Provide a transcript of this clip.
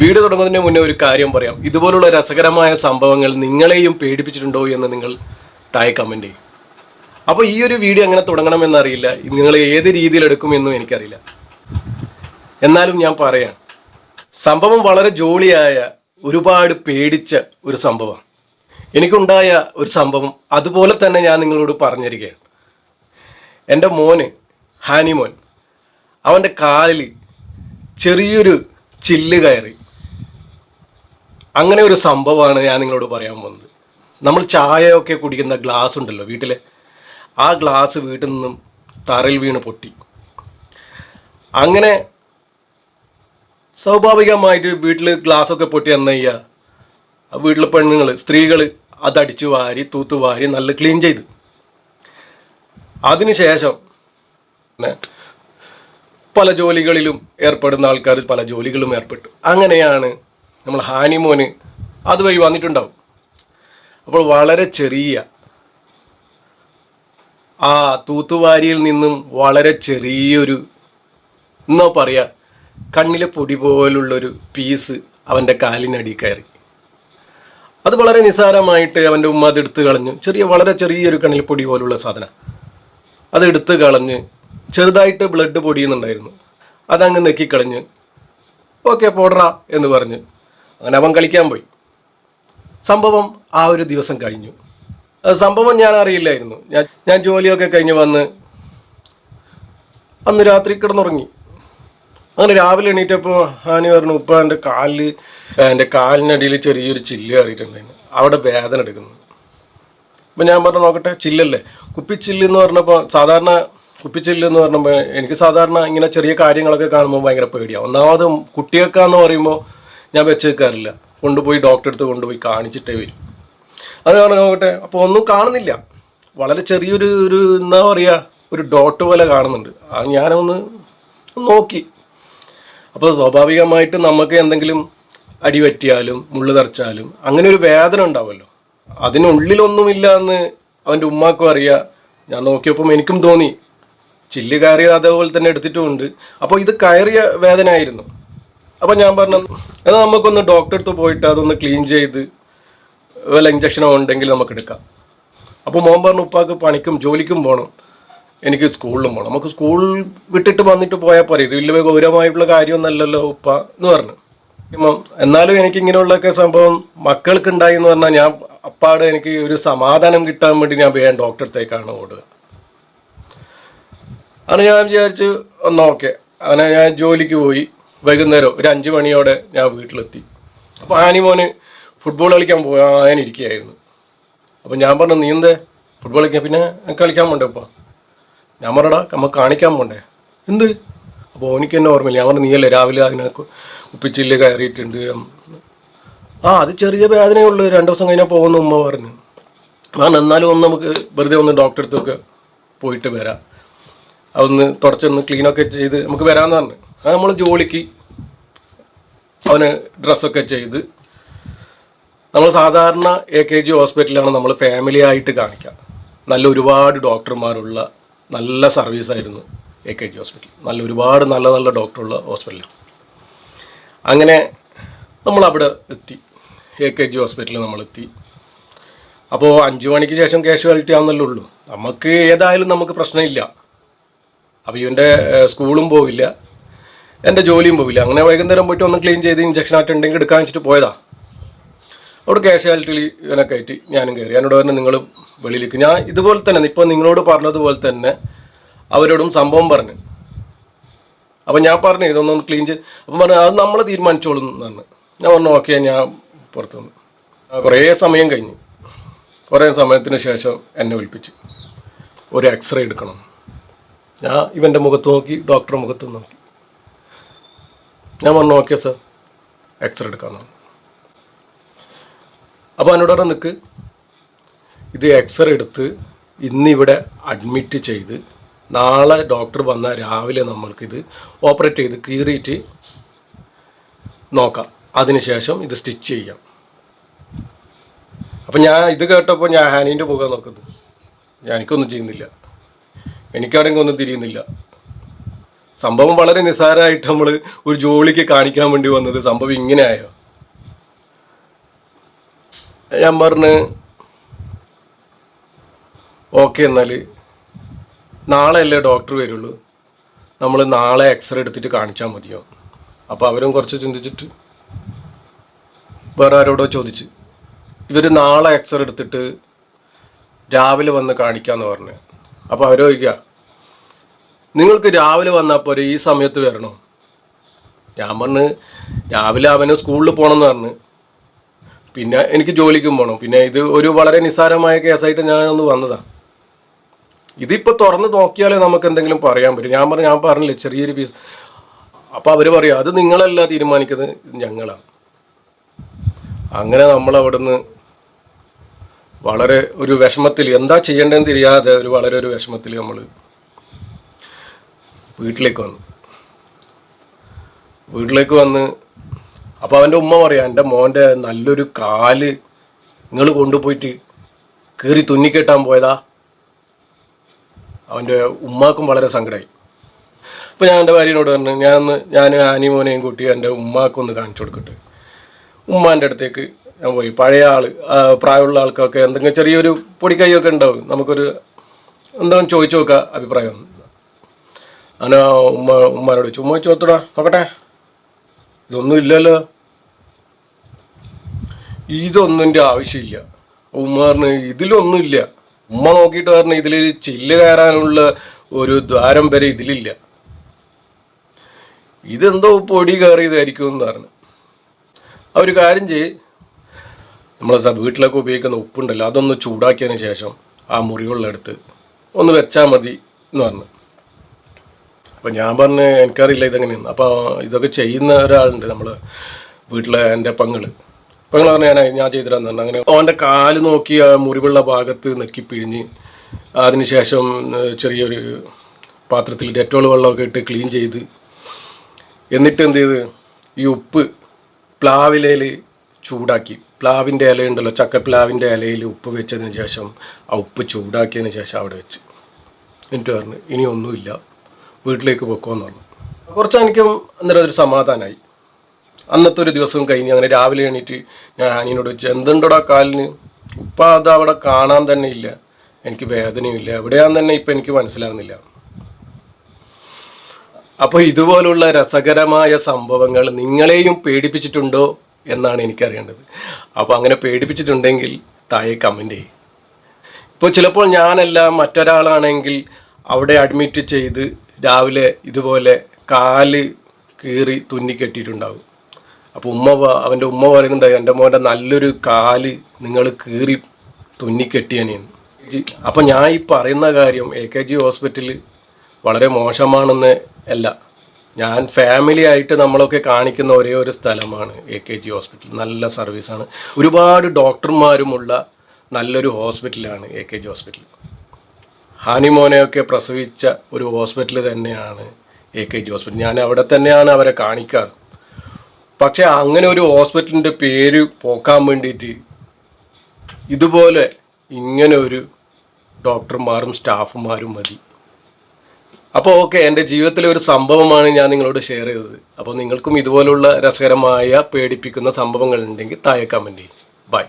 Video തുടങ്ങുന്നതിന് മുന്നേ ഒരു കാര്യം പറയാം. ഇതുപോലുള്ള രസകരമായ സംഭവങ്ങൾ നിങ്ങളെയും പേടിപ്പിച്ചിട്ടുണ്ടോ എന്ന് നിങ്ങൾ താഴെ കമന്റ് ചെയ്യും. അപ്പോൾ ഈ ഒരു വീഡിയോ എങ്ങനെ തുടങ്ങണമെന്നറിയില്ല നിങ്ങൾ ഏത് രീതിയിൽ എടുക്കുമെന്നും എനിക്കറിയില്ല. എന്നാലും ഞാൻ പറയാം സംഭവം വളരെ ജോളിയായ ഒരുപാട് പേടിച്ച ഒരു സംഭവം എനിക്കുണ്ടായ ഒരു സംഭവം അതുപോലെ തന്നെ ഞാൻ നിങ്ങളോട് പറഞ്ഞിരിക്കുകയാണ്. എന്റെ മോന് ഹാനിമോൻ അവന്റെ കാലിൽ ചെറിയൊരു ചില്ല് കയറി. അങ്ങനെ ഒരു സംഭവമാണ് ഞാൻ നിങ്ങളോട് പറയാൻ പോകുന്നത്. നമ്മൾ ചായയൊക്കെ കുടിക്കുന്ന ഗ്ലാസ് ഉണ്ടല്ലോ വീട്ടിലെ. ആ ഗ്ലാസ് വീട്ടിൽ നിന്നും തറയിൽ വീണ് പൊട്ടി. അങ്ങനെ സ്വാഭാവികമായിട്ട് വീട്ടിൽ ഗ്ലാസ് ഒക്കെ പൊട്ടി വന്നു ആ വീട്ടിലെ പെണ്ണുങ്ങൾ സ്ത്രീകൾ അതടിച്ചു വാരി തൂത്തു വാരി നല്ല ക്ലീൻ ചെയ്ത്. അതിനുശേഷം ശേഷം പല ജോലികളിലും ഏർപ്പെടുന്ന ആൾക്കാർ പല ജോലികളും ഏർപ്പെട്ടു. അങ്ങനെയാണ് നമ്മൾ ഹാനിമോന് അതുവഴി വന്നിട്ടുണ്ടാവും. അപ്പോൾ വളരെ ചെറിയ ആ തൂത്തുവാരിയിൽ നിന്നും വളരെ ചെറിയൊരു എന്നോ പറയാ കണ്ണിലെ പൊടി പോലുള്ളൊരു പീസ് അവന്റെ കാലിനടി കയറി. അത് വളരെ നിസ്സാരമായിട്ട് അവന്റെ ഉമ്മ അത് എടുത്തു കളഞ്ഞു. ചെറിയ വളരെ ചെറിയൊരു കണ്ണിൽ പൊടി പോലുള്ള സാധനം. അത് എടുത്ത് കളഞ്ഞ് ചെറുതായിട്ട് ബ്ലഡ് പൊടിയുന്നുണ്ടായിരുന്നു. അതങ്ങ് നെക്കിക്കളഞ്ഞ് ഓക്കെ പോടറ എന്ന് പറഞ്ഞ് അങ്ങനെ അവൻ കളിക്കാൻ പോയി. സംഭവം ആ ഒരു ദിവസം കഴിഞ്ഞു. സംഭവം ഞാൻ അറിയില്ലായിരുന്നു. ഞാൻ ഞാൻ ജോലിയൊക്കെ കഴിഞ്ഞ് വന്ന് അന്ന് രാത്രി കിടന്നുറങ്ങി. അങ്ങനെ രാവിലെ എണീറ്റപ്പോൾ ഹാനി പറഞ്ഞു ഉപ്പ എന്റെ കാലിൽ എന്റെ കാലിനടിയിൽ ചെറിയൊരു ചില്ല് കയറിയിട്ടുണ്ടായിരുന്നു. അവിടെ വേദന എടുക്കുന്നു. അപ്പം ഞാൻ പറഞ്ഞു നോക്കട്ടെ ചില്ലല്ലേ? കുപ്പിച്ചില്ല് എന്ന് പറഞ്ഞപ്പോൾ സാധാരണ കുപ്പിച്ചില്ല് എന്ന് പറഞ്ഞപ്പോൾ എനിക്ക് സാധാരണ ഇങ്ങനെ ചെറിയ കാര്യങ്ങളൊക്കെ കാണുമ്പോൾ ഭയങ്കര പേടിയാണ് ഒന്നാമത് കുട്ടികൾക്കാന്ന് പറയുമ്പോൾ ഞാൻ വെച്ച് വെക്കാറില്ല കൊണ്ടുപോയി ഡോക്ടറെ അടുത്ത് കൊണ്ടുപോയി കാണിച്ചിട്ടേ വരും. അത് കാണാൻ അപ്പോൾ ഒന്നും കാണുന്നില്ല. വളരെ ചെറിയൊരു ഒരു എന്താ പറയുക ഒരു ഡോട്ട് പോലെ കാണുന്നുണ്ട്. അത് ഞാനൊന്ന് നോക്കി. അപ്പോൾ സ്വാഭാവികമായിട്ട് നമുക്ക് എന്തെങ്കിലും അടി പറ്റിയാലും മുള്ളു തറച്ചാലും അങ്ങനെ ഒരു വേദന ഉണ്ടാവുമല്ലോ അതിനുള്ളിലൊന്നുമില്ല എന്ന് അവന്റെ ഉമ്മാക്കും അറിയാം. ഞാൻ നോക്കിയപ്പം എനിക്കും തോന്നി. ചില്ല് കയറിയത് അതേപോലെ തന്നെ എടുത്തിട്ടുമുണ്ട്. അപ്പോൾ ഇത് കയറിയ വേദന ആയിരുന്നു അപ്പം ഞാൻ പറഞ്ഞു എന്നാൽ നമുക്കൊന്ന് ഡോക്ടറെ അടുത്ത് പോയിട്ട് അതൊന്ന് ക്ലീൻ ചെയ്ത് വല്ല ഇഞ്ചക്ഷനോ ഉണ്ടെങ്കിൽ നമുക്ക് എടുക്കാം. അപ്പോൾ മോൻ പറഞ്ഞു ഉപ്പാക്ക് പണിക്കും ജോലിക്കും പോകണം എനിക്ക് സ്കൂളിലും പോകണം നമുക്ക് സ്കൂൾ വിട്ടിട്ട് വന്നിട്ട് പോയാൽ പോരെ. ഇത് വലിയ ഗൗരവമായിട്ടുള്ള കാര്യമൊന്നല്ലല്ലോ ഉപ്പ എന്ന് പറഞ്ഞു. ഇപ്പം എന്നാലും എനിക്ക് ഇങ്ങനെയുള്ളൊക്കെ സംഭവം മക്കൾക്ക് ഉണ്ടായി എന്ന് പറഞ്ഞാൽ ഞാൻ അപ്പാട് എനിക്ക് ഒരു സമാധാനം കിട്ടാൻ വേണ്ടി ഞാൻ വേഗം ഡോക്ടറെ അടുത്തേക്കാണ് ഓടുക. അങ്ങനെ ഞാൻ വിചാരിച്ചു ഒന്ന് ഓക്കെ അങ്ങനെ ഞാൻ ജോലിക്ക് പോയി. വൈകുന്നേരം ഒരു അഞ്ച് മണിയോടെ ഞാൻ വീട്ടിലെത്തി. അപ്പോൾ ആനിമോന് ഫുട്ബോൾ കളിക്കാൻ പോകാനിരിക്കുകയായിരുന്നു അപ്പോൾ ഞാൻ പറഞ്ഞു നീന്തേ ഫുട്ബോൾ കളിക്കാൻ? പിന്നെ കളിക്കാൻ പോണ്ടേ ഇപ്പോൾ ഞാൻ പറഞ്ഞടാ നമുക്ക് കാണിക്കാൻ പോണ്ടേ. എന്ത്? അപ്പോൾ എനിക്ക് എന്നെ ഓർമ്മയില്ല. ഞാൻ പറഞ്ഞു നീയല്ലേ രാവിലെ അതിനെ ഉപ്പിച്ചില്ല കയറിയിട്ടുണ്ട്. ആ അത് ചെറിയ വേദനയുള്ളൂ രണ്ട് ദിവസം കഴിഞ്ഞാൽ പോകുന്ന ഉമ്മ പറഞ്ഞു. ആ എന്നാലും ഒന്ന് നമുക്ക് വെറുതെ ഒന്ന് ഡോക്ടറെ അടുത്തൊക്കെ പോയിട്ട് വരാം. അതൊന്ന് തുടച്ചൊന്ന് ക്ലീനൊക്കെ ചെയ്ത് നമുക്ക് വരാമെന്ന് പറഞ്ഞു. അത് നമ്മൾ ജോലിക്ക് അവന് ഡ്രസ്സൊക്കെ ചെയ്ത്. നമ്മൾ സാധാരണ എ കെ ജി ഹോസ്പിറ്റലാണ് നമ്മൾ ഫാമിലി ആയിട്ട് കാണിക്കുക. നല്ല ഒരുപാട് ഡോക്ടർമാരുള്ള നല്ല സർവീസായിരുന്നു എ കെ ജി ഹോസ്പിറ്റൽ. നല്ല ഒരുപാട് നല്ല നല്ല ഡോക്ടറുള്ള ഹോസ്പിറ്റൽ. അങ്ങനെ നമ്മൾ അവിടെ എത്തി. എ കെ ജി ഹോസ്പിറ്റലിൽ നമ്മളെത്തി അപ്പോൾ അഞ്ച് മണിക്ക് ശേഷം കാഷ്വാലിറ്റി ആണെന്നല്ലേ ഉള്ളൂ. നമുക്ക് ഏതായാലും നമുക്ക് പ്രശ്നമില്ല. അപ്പോൾ ഇവന്റെ സ്കൂളും പോവില്ല. എന്റെ ജോലിയും പോവില്ല. അങ്ങനെ വൈകുന്നേരം പോയിട്ട് ഒന്ന് ക്ലീൻ ചെയ്ത് ഇഞ്ചക്ഷൻ ആയിട്ടുണ്ടെങ്കിൽ എടുക്കാൻ വെച്ചിട്ട് പോയതാ. അവിടെ കാഷ്വാലിറ്റി ഇവനെ കയറ്റി ഞാനും കയറി. എന്നോട് പറഞ്ഞു നിങ്ങൾ വെളിയിലേക്ക്. ഞാൻ ഇതുപോലെ തന്നെ ഇപ്പോൾ നിങ്ങളോട് പറഞ്ഞതുപോലെ തന്നെ അവരോടും സംഭവം പറഞ്ഞു. അപ്പം ഞാൻ പറഞ്ഞു ഇതൊന്നും ക്ലീൻ ചെയ്ത് അപ്പം പറഞ്ഞു അത് നമ്മൾ തീരുമാനിച്ചോളും എന്നാണ് ഞാൻ പറഞ്ഞു ഓക്കെ ഞാൻ പുറത്തു വന്നു. കുറേ സമയം കഴിഞ്ഞു. കുറേ സമയത്തിന് ശേഷം എന്നെ വിളിപ്പിച്ചു. ഒരു എക്സ്റേ എടുക്കണം. ഞാൻ ഇവന്റെ മുഖത്ത് നോക്കി ഡോക്ടറുടെ മുഖത്ത് നോക്കി. ഞാൻ പറഞ്ഞു ഓക്കെ സർ എക്സ്റേ എടുക്കാമെന്നാണ് അപ്പോൾ എന്നോട് പറഞ്ഞു നിൽക്ക് ഇത് എക്സ്റേ എടുത്ത് ഇന്നിവിടെ അഡ്മിറ്റ് ചെയ്ത് നാളെ ഡോക്ടർ വന്നാൽ രാവിലെ നമ്മൾക്കിത് ഓപ്പറേറ്റ് ചെയ്ത് കീറിയിട്ട് നോക്കാം. അതിനുശേഷം ഇത് സ്റ്റിച്ച് ചെയ്യാം. അപ്പം ഞാൻ ഇത് കേട്ടപ്പോൾ ഞാൻ ഹാനീന്റെ മുഖം നോക്കുന്നത് എനിക്കൊന്നും ചെയ്യുന്നില്ല. എനിക്കാണെങ്കിൽ ഒന്നും തിരിയുന്നില്ല. സംഭവം വളരെ നിസ്സാരമായിട്ട് നമ്മൾ ഒരു ജോലിക്ക് കാണിക്കാൻ വേണ്ടി വന്നത്. സംഭവം ഇങ്ങനെ ആയോ? ഞാൻ പറഞ്ഞ് ഓക്കെ എന്നാൽ നാളെ അല്ലേ ഡോക്ടർ വരുള്ളൂ. നമ്മൾ നാളെ എക്സ്റേ എടുത്തിട്ട് കാണിച്ചാൽ മതിയോ? അപ്പോൾ അവരും കുറച്ച് ചിന്തിച്ചിട്ട് വേറെ ആരോടോ ചോദിച്ച് ഇവർ നാളെ എക്സ്റേ എടുത്തിട്ട് രാവിലെ വന്ന് കാണിക്കാന്ന് പറഞ്ഞു. അപ്പോൾ അവരോ ചോദിക്കുക നിങ്ങൾക്ക് രാവിലെ വന്നാൽ പോരെ ഈ സമയത്ത് വരണോ. ഞാൻ പറഞ്ഞ് രാവിലെ അവന് സ്കൂളിൽ പോകണമെന്ന് പറഞ്ഞ്. പിന്നെ എനിക്ക് ജോലിക്കും പോകണം പിന്നെ ഇത് ഒരു വളരെ നിസ്സാരമായ കേസായിട്ട് ഞാനൊന്ന് വന്നതാണ് ഇതിപ്പോൾ തുറന്ന് നോക്കിയാലേ നമുക്ക് എന്തെങ്കിലും പറയാൻ പറ്റും. ഞാൻ പറഞ്ഞു ഞാൻ പറഞ്ഞില്ലേ ചെറിയൊരു പീസ് അപ്പോൾ അവർ പറയും അത് നിങ്ങളല്ല തീരുമാനിക്കുന്നത് ഞങ്ങളാണ് അങ്ങനെ നമ്മൾ അവിടുന്ന് വളരെ ഒരു വിഷമത്തിൽ എന്താ ചെയ്യേണ്ടതെന്ന് തിരിയാതെ ഒരു വളരെ ഒരു വിഷമത്തിൽ നമ്മൾ വീട്ടിലേക്ക് വന്നു. വീട്ടിലേക്ക് വന്ന് അപ്പോൾ അവന്റെ ഉമ്മ പറയാം എന്റെ മോന്റെ നല്ലൊരു കാൽ നിങ്ങൾ കൊണ്ടുപോയിട്ട് കീറി തുന്നിക്കെട്ടാൻ പോയതാ. അവന്റെ ഉമ്മാക്കും വളരെ സങ്കടമായി അപ്പോൾ ഞാൻ എന്റെ ഭാര്യനോട് പറഞ്ഞു ഞാൻ ഞാൻ ആനി ആനിമോനെയും കൂട്ടി എന്റെ ഉമ്മാക്കൊന്ന് കാണിച്ചു കൊടുക്കട്ടെ. ഉമ്മാന്റെ അടുത്തേക്ക് ഞാൻ പോയി. പഴയ ആൾ പ്രായമുള്ള ആൾക്കൊക്കെ എന്തെങ്കിലും ചെറിയൊരു പൊടിക്കൈയൊക്കെ ഉണ്ടാവും. നമുക്കൊരു എന്തെങ്കിലും ചോദിച്ചു നോക്കുക അഭിപ്രായം അങ്ങനെ ഉമ്മ ഉമ്മാനോട് ചുമ്മാ ചോത്തടാ നോക്കട്ടെ. ഇതൊന്നും ഇല്ലല്ലോ. ഇതൊന്നിന്റെ ആവശ്യമില്ല. ഉമ്മ ഇതിലൊന്നും ഇല്ല. ഉമ്മ നോക്കിയിട്ട് പറഞ്ഞു ഇതിൽ ചില്ല് കയറാനുള്ള ഒരു ദ്വാരം വരെ ഇതിലില്ല. ഇതെന്തോ പൊടി കയറിയതായിരിക്കും എന്ന് പറഞ്ഞു. ആ ഒരു കാര്യം ചെയ് നമ്മൾ വീട്ടിലൊക്കെ ഉപയോഗിക്കുന്ന ഉപ്പുണ്ടല്ലോ അതൊന്ന് ചൂടാക്കിയതിന് ശേഷം ആ മുറികളിലെടുത്ത് ഒന്ന് വെച്ചാൽ മതി എന്ന് പറഞ്ഞു. അപ്പം ഞാൻ പറഞ്ഞ് എനിക്കറിയില്ല ഇതെങ്ങനെയാണ് അപ്പോൾ ഇതൊക്കെ ചെയ്യുന്ന ഒരാളുണ്ട് നമ്മൾ വീട്ടിലെ എന്റെ പങ്ങൾ. പങ്ങൾ പറഞ്ഞ ഞാൻ ഞാൻ ചെയ്തിരാന്ന് പറഞ്ഞു അങ്ങനെ അവന്റെ കാൽ നോക്കി ആ മുറിവുള്ള ഭാഗത്ത് നെക്കി പിഴിഞ്ഞ് അതിനുശേഷം ചെറിയൊരു പാത്രത്തിൽ ഡെറ്റോൾ വെള്ളമൊക്കെ ഇട്ട് ക്ലീൻ ചെയ്ത് എന്നിട്ട് എന്ത് ചെയ്ത്? ഈ ഉപ്പ് പ്ലാവിലയിൽ ചൂടാക്കി. പ്ലാവിന്റെ ഇല ഉണ്ടല്ലോ ചക്കപ്ലാവിന്റെ ഇലയിൽ ഉപ്പ് വെച്ചതിന് ശേഷം ആ ഉപ്പ് ചൂടാക്കിയതിന് ശേഷം അവിടെ വെച്ച്. എന്നിട്ട് പറഞ്ഞു ഇനി ഒന്നുമില്ല. വീട്ടിലേക്ക് പൊക്കോന്ന് പറഞ്ഞു കുറച്ച് എനിക്കും അന്നേരം അതൊരു സമാധാനമായി അന്നത്തെ ഒരു ദിവസം കഴിഞ്ഞ് അങ്ങനെ രാവിലെ എണീറ്റ് ഞാൻ ഹാനിയോട് വെച്ച് എന്തുണ്ടോടാ കാലിന്? ഇപ്പം അത് അവിടെ കാണാൻ തന്നെ ഇല്ല. എനിക്ക് വേദനയില്ല എവിടെയാന്ന് തന്നെ ഇപ്പം എനിക്ക് മനസ്സിലാകുന്നില്ല അപ്പോൾ ഇതുപോലുള്ള രസകരമായ സംഭവങ്ങൾ നിങ്ങളെയും പേടിപ്പിച്ചിട്ടുണ്ടോ എന്നാണ് എനിക്കറിയേണ്ടത്. അപ്പോൾ അങ്ങനെ പേടിപ്പിച്ചിട്ടുണ്ടെങ്കിൽ താഴെ കമന്റ് ചെയ്യും. ഇപ്പോൾ ചിലപ്പോൾ ഞാനല്ല മറ്റൊരാളാണെങ്കിൽ അവിടെ അഡ്മിറ്റ് ചെയ്ത് രാവിലെ ഇതുപോലെ കാൽ കീറി തുന്നിക്കെട്ടിയിട്ടുണ്ടാവും അപ്പോൾ ഉമ്മ അവന്റെ ഉമ്മ പറയുന്നുണ്ട് എന്റെ മോന്റെ നല്ലൊരു കാൽ നിങ്ങൾ കീറി തുന്നിക്കെട്ടിയനെന്ന് അപ്പം ഞാൻ ഈ പറയുന്ന കാര്യം എ കെ ജി ഹോസ്പിറ്റലിൽ വളരെ മോശമാണെന്ന് അല്ല. ഞാൻ ഫാമിലി ആയിട്ട് നമ്മളൊക്കെ കാണിക്കുന്ന ഒരേ ഒരു സ്ഥലമാണ് എ കെ ജി ഹോസ്പിറ്റൽ. നല്ല സർവീസാണ് ഒരുപാട് ഡോക്ടർമാരുമുള്ള നല്ലൊരു ഹോസ്പിറ്റലാണ് എ കെ ജി ഹോസ്പിറ്റൽ. ഹാനിമോനെയൊക്കെ പ്രസവിച്ച ഒരു ഹോസ്പിറ്റൽ തന്നെയാണ് എ കെ ജി ഹോസ്പിറ്റൽ. ഞാൻ അവിടെ തന്നെയാണ് അവരെ കാണിക്കാറ്. പക്ഷേ അങ്ങനെ ഒരു ഹോസ്പിറ്റലിന്റെ പേര് പോക്കാൻ വേണ്ടിയിട്ട് ഇതുപോലെ ഇങ്ങനെ ഒരു ഡോക്ടർമാരും സ്റ്റാഫുമാരും മതി. അപ്പോൾ ഓക്കെ എന്റെ ജീവിതത്തിലെ ഒരു സംഭവമാണ് ഞാൻ നിങ്ങളോട് ഷെയർ ചെയ്തത്. അപ്പോൾ നിങ്ങൾക്കും ഇതുപോലുള്ള രസകരമായ പേടിപ്പിക്കുന്ന സംഭവങ്ങൾ ഉണ്ടെങ്കിൽ താഴെ കമന്റ് ചെയ്യും. ബൈ